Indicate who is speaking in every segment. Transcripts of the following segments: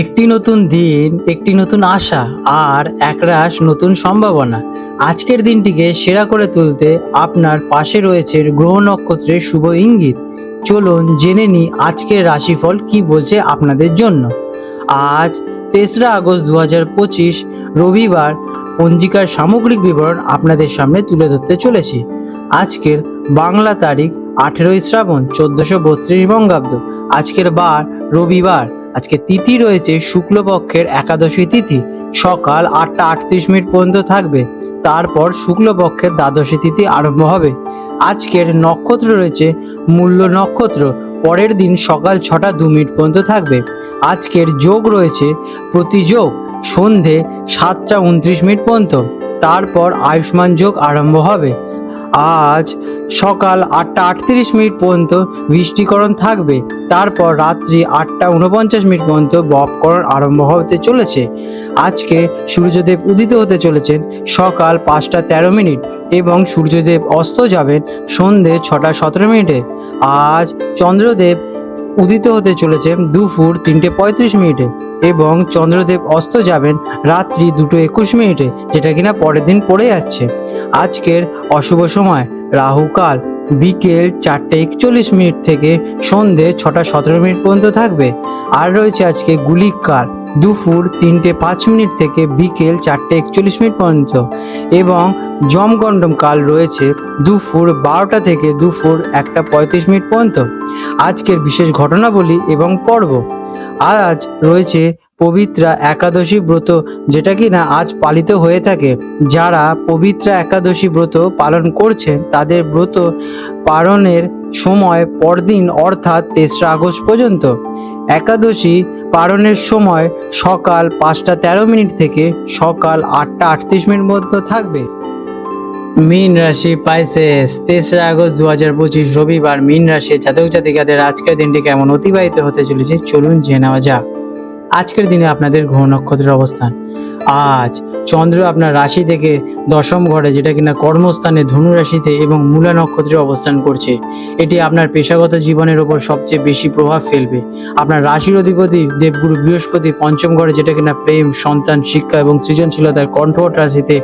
Speaker 1: একটি নতুন দিন, একটি নতুন আশা আর একরাশ নতুন সম্ভাবনা। আজকের দিনটিকে সেরা করে তুলতে আপনার পাশে রয়েছে গ্রহ নক্ষত্রের শুভ ইঙ্গিত। চলুন জেনে নিই আজকের রাশিফল কি বলছে আপনাদের জন্য। আজ তেসরা আগস্ট দু হাজার পঁচিশ, রবিবার পঞ্জিকার সামগ্রিক বিবরণ আপনাদের সামনে তুলে ধরতে চলেছি। আজকের বাংলা তারিখ আঠেরোই শ্রাবণ চোদ্দশো বত্রিশ বঙ্গাব্দ। আজকের বার রবিবার। আজকে তিথি রয়েছে শুক্লপক্ষের একাদশী তিথি। সকাল আটটা আটত্রিশ মিনিট পর্যন্ত থাকবে। তারপর শুক্লপক্ষের দ্বাদশী তিথি আরম্ভ হবে। আজকের নক্ষত্র রয়েছে মূল্য নক্ষত্র। পরের দিন সকাল ছটা দু মিনিট পর্যন্ত থাকবে। আজকের যোগ রয়েছে প্রতিযোগ। সন্ধে সাতটা উনত্রিশ মিনিট পর্যন্ত। তারপর আয়ুষ্মান যোগ আরম্ভ হবে। আজ সকাল আটটা আটত্রিশ মিনিট পর্যন্ত বৃষ্টিকরণ থাকবে। তারপর রাত্রি আটটা উনপঞ্চাশ মিনিট পর্যন্ত বপকরণ আরম্ভ হতে চলেছে। আজকে সূর্যদেব উদিত হতে চলেছেন সকাল পাঁচটা তেরো মিনিট এবং সূর্যদেব অস্ত যাবেন সন্ধে ছটা সতেরো মিনিটে। আজ চন্দ্রদেব উদিত হতে চলেছেন দুপুর তিনটে পঁয়ত্রিশ মিনিটে। এবং চন্দ্রদেব অস্ত যাবেন রাত্রি দুটো একুশ মিনিটে, যেটা কিনা পরের দিন পড়ে যাচ্ছে। আজকের অশুভ সময় রাহুকাল বিকেল চারটে একচল্লিশ মিনিট থেকে সন্ধে ছটা সতেরো মিনিট পর্যন্ত থাকবে। আর রয়েছে আজকে গুলিক কাল, দুপুর তিনটে পাঁচ মিনিট থেকে বিকেল চারটে একচল্লিশ মিনিট পর্যন্ত। এবং জমগণ্ডম কাল রয়েছে দুপুর বারোটা থেকে দুপুর একটা পঁয়ত্রিশ মিনিট পর্যন্ত। আজকের বিশেষ ঘটনাবলী এবং পর্ব আজ রয়েছে পবিত্রা একাদশী ব্রত, যেটা কিনা আজ পালিত হয়ে থাকে। যারা পবিত্রা একাদশী ব্রত পালন করছেন, তাদের ব্রত পালনের সময় পরদিন, অর্থাৎ তেসরা আগস্ট পর্যন্ত। একাদশী পালনের সময় সকাল পাঁচটা তেরো মিনিট থেকে সকাল আটটা আটত্রিশ মিনিট মধ্যে থাকবে। মীন রাশি পাইসেস তেসরা আগস্ট দু হাজার পঁচিশ রবিবার মীন রাশি জাতক জাতিকাদের আজকের দিনটি কেমন অতিবাহিত হতে চলেছে? চলুন জেনে নেওয়া যাক। আজকের দিনে আপনাদের গ্রহ নক্ষত্রের অবস্থান। আজ চন্দ্র আপনার রাশি থেকে দশম ঘরে, যেটা কিনা কর্মস্থানে ধনু রাশিতে এবং মূলা নক্ষত্রে অবস্থান করছে। এটি আপনার পেশাগত জীবনের ওপর সবচেয়ে বেশি প্রভাব ফেলবে। আপনার রাশির অধিপতি দেবগুরু বৃহস্পতি পঞ্চম ঘরে, যেটা কিনা প্রেম, সন্তান, শিক্ষা এবং সৃজনশীলতার কণ্ঠট রাশিতে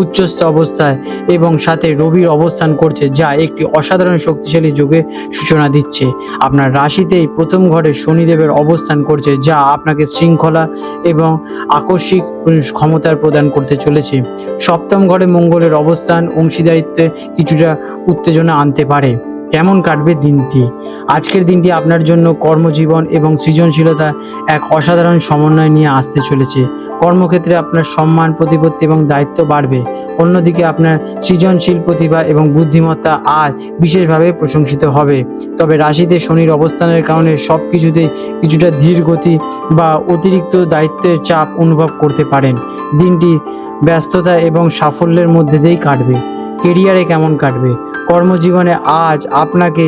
Speaker 1: উচ্চস্থ অবস্থায় এবং সাথে রবির অবস্থান করছে, যা একটি অসাধারণ শক্তিশালী যোগে সূচনা দিচ্ছে। আপনার রাশিতেই প্রথম ঘরে শনিদেবের অবস্থান করছে, যা আপনাকে শৃঙ্খলা এবং আকস্মিক ক্ষমতার প্রদান করতে চলেছে। সপ্তম ঘরে মঙ্গলের অবস্থান, অংশীদারিত্বে কিছুটা উত্তেজনা আনতে পারে। কেমন কাটবে দিনটি? আজকের দিনটি আপনার জন্য কর্মজীবন এবং সৃজনশীলতা এক অসাধারণ সমন্বয় নিয়ে আসতে চলেছে। কর্মক্ষেত্রে আপনার সম্মান, প্রতিপত্তি এবং দায়িত্ব বাড়বে। অন্যদিকে আপনার সৃজনশীল প্রতিভা এবং বুদ্ধিমত্তা আজ বিশেষভাবে প্রশংসিত হবে। তবে রাশিতে শনির অবস্থানের কারণে সব কিছুতে কিছুটা ধীর গতি বা অতিরিক্ত দায়িত্বের চাপ অনুভব করতে পারেন। দিনটি ব্যস্ততা এবং সাফল্যের মধ্যে দিয়েই কাটবে। কেরিয়ারে কেমন কাটবে? কর্মজীবনে আজ আপনাকে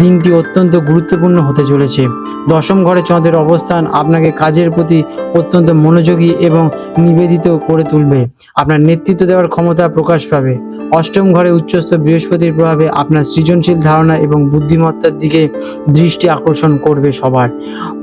Speaker 1: দিনটি অত্যন্ত গুরুত্বপূর্ণ হতে চলেছে। দশম ঘরে চন্দ্রের অবস্থান আপনাকে কাজের প্রতি অত্যন্ত মনোযোগী এবং নিবেদিত করে তুলবে। আপনার নেতৃত্ব দেওয়ার ক্ষমতা প্রকাশ পাবে। অষ্টম ঘরে উচ্চস্থ বৃহস্পতির প্রভাবে আপনার সৃজনশীল ধারণা এবং বুদ্ধিমত্তার দিকে দৃষ্টি আকর্ষণ করবে সবার।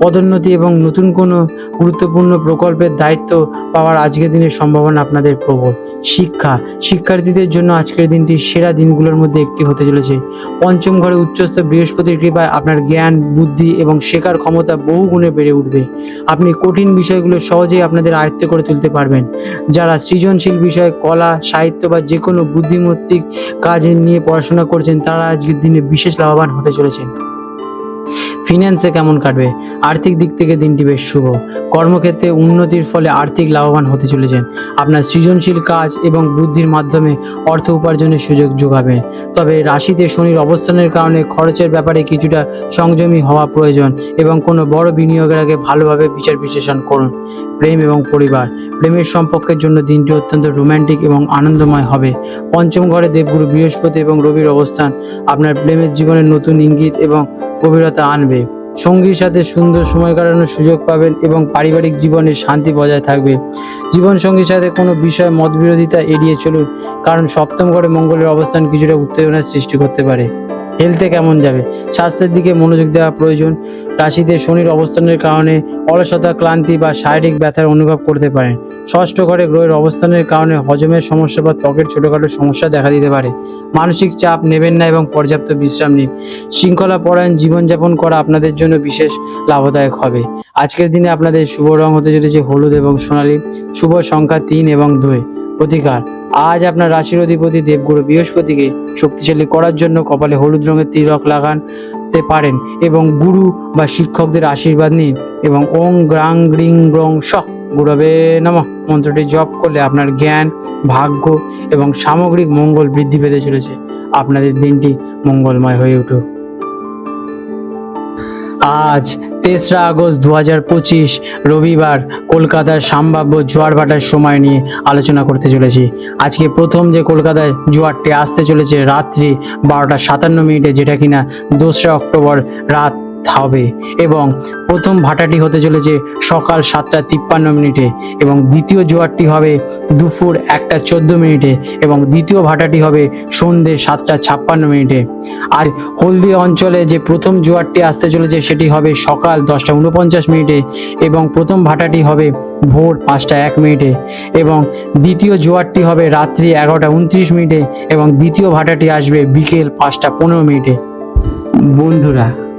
Speaker 1: পদোন্নতি এবং নতুন কোনো গুরুত্বপূর্ণ প্রকল্পের দায়িত্ব পাওয়ার আজকের দিনের সম্ভাবনা আপনাদের প্রবল। শিক্ষা। শিক্ষার্থীদের জন্য আজকের দিনটি সেরা দিনগুলোর মধ্যে একটি হতে চলেছে। পঞ্চম ঘরে উচ্চস্থ বৃহস্পতির কৃপায় আপনার জ্ঞান, বুদ্ধি এবং শেখার ক্ষমতা বহু গুণে বেড়ে উঠবে। আপনি কঠিন বিষয়গুলো সহজেই আপনাদের আয়ত্ত করে তুলতে পারবেন। যারা সৃজনশীল বিষয়, কলা, সাহিত্য বা যে কোনো বুদ্ধিমত্তিক কাজ নিয়ে পড়াশোনা করছেন, তারা আজকের দিনে বিশেষ লাভবান হতে চলেছেন। ফিন্যান্সে কেমন কাটবে? আর্থিক দিক থেকে দিনটি বেশ শুভ। কর্মক্ষেত্রে উন্নতির ফলে আর্থিক লাভবান হতে চলেছেন। আপনার সৃজনশীল কাজ এবং বুদ্ধির মাধ্যমে অর্থ উপার্জনের সুযোগ যোগাবেন। তবে রাশিতে শনির অবস্থানের কারণে খরচের ব্যাপারে কিছুটা সংযমী হওয়া প্রয়োজন এবং কোনো বড় বিনিয়োগের আগে ভালোভাবে বিচার বিশ্লেষণ করুন। প্রেম এবং পরিবার। প্রেমের সম্পর্কের জন্য দিনটি অত্যন্ত রোমান্টিক এবং আনন্দময় হবে। পঞ্চম ঘরে দেবগুরু বৃহস্পতি এবং রবির অবস্থান। আপনার প্রেমের জীবনের নতুন ইঙ্গিত এবং গভীরতা আনবে। সঙ্গীর সাথে সুন্দর সময় কাটানোর সুযোগ পাবেন এবং পারিবারিক জীবনে শান্তি বজায় থাকবে। জীবন সঙ্গীর সাথে কোনো বিষয় মতবিরোধিতা এড়িয়ে চলুন, কারণ সপ্তম ঘরে মঙ্গলের অবস্থান কিছুটা উত্তেজনার সৃষ্টি করতে পারে। হেলথে কেমন যাবে? স্বাস্থ্যের দিকে মনোযোগ দেওয়া প্রয়োজন। রাশিতে শনির অবস্থানের কারণে অলসতা, ক্লান্তি বা শারীরিক ব্যথার অনুভব করতে পারেন। ষষ্ঠ ঘরে গ্রহের অবস্থানের কারণে হজমের সমস্যা বা ত্বকের ছোটোখাটো সমস্যা দেখা দিতে পারে। মানসিক চাপ নেবেন না এবং পর্যাপ্ত বিশ্রাম নিন। শৃঙ্খলা পরায়ণ জীবনযাপন করা আপনাদের জন্য বিশেষ লাভদায়ক হবে। আজকের দিনে আপনাদের শুভ রং হতে চলেছে হলুদ এবং সোনালী। শুভ সংখ্যা তিন এবং দুই। প্রতিকার। আজ আপনার রাশির অধিপতি দেবগুরু বৃহস্পতিকে শক্তিশালী করার জন্য কপালে হলুদ রঙের তিলক লাগাতে পারেন এবং গুরু বা শিক্ষকদের আশীর্বাদ নিন এবং ওং গ্রাং গ্রিং গ্রং স গুরবে নম। মন্ত্রটি জপ করলে আপনার জ্ঞান, ভাগ্য এবং সামগ্রিক মঙ্গল বৃদ্ধি পেতে চলেছে। আপনাদের দিনটি মঙ্গলময় হয়ে উঠুক। আজ তেসরা আগস্ট দু হাজার পঁচিশ রবিবার কলকাতার সম্ভাব্য জোয়ার ভাটার সময় নিয়ে আলোচনা করতে চলেছি। আজকে প্রথম যে কলকাতায় জোয়ারটি আসতে চলেছে রাত্রি বারোটা সাতান্ন মিনিটে, যেটা কিনা দোসরা অক্টোবর রাত হবে এবং প্রথম ভাটাটি হতে চলেছে সকাল সাতটা তিপ্পান্ন মিনিটে এবং দ্বিতীয় জোয়ারটি হবে দুপুর একটা চোদ্দ মিনিটে এবং দ্বিতীয় ভাটাটি হবে সন্ধে সাতটা ছাপ্পান্ন মিনিটে। আর হলদি অঞ্চলে যে প্রথম জোয়ারটি আসতে চলেছে সেটি হবে সকাল দশটা উনপঞ্চাশ মিনিটে এবং প্রথম ভাটাটি হবে ভোর পাঁচটা এক মিনিটে এবং দ্বিতীয় জোয়ারটি হবে রাত্রি এগারোটা উনত্রিশ মিনিটে এবং দ্বিতীয় ভাটাটি আসবে বিকেল পাঁচটা পনেরো মিনিটে। বন্ধুরা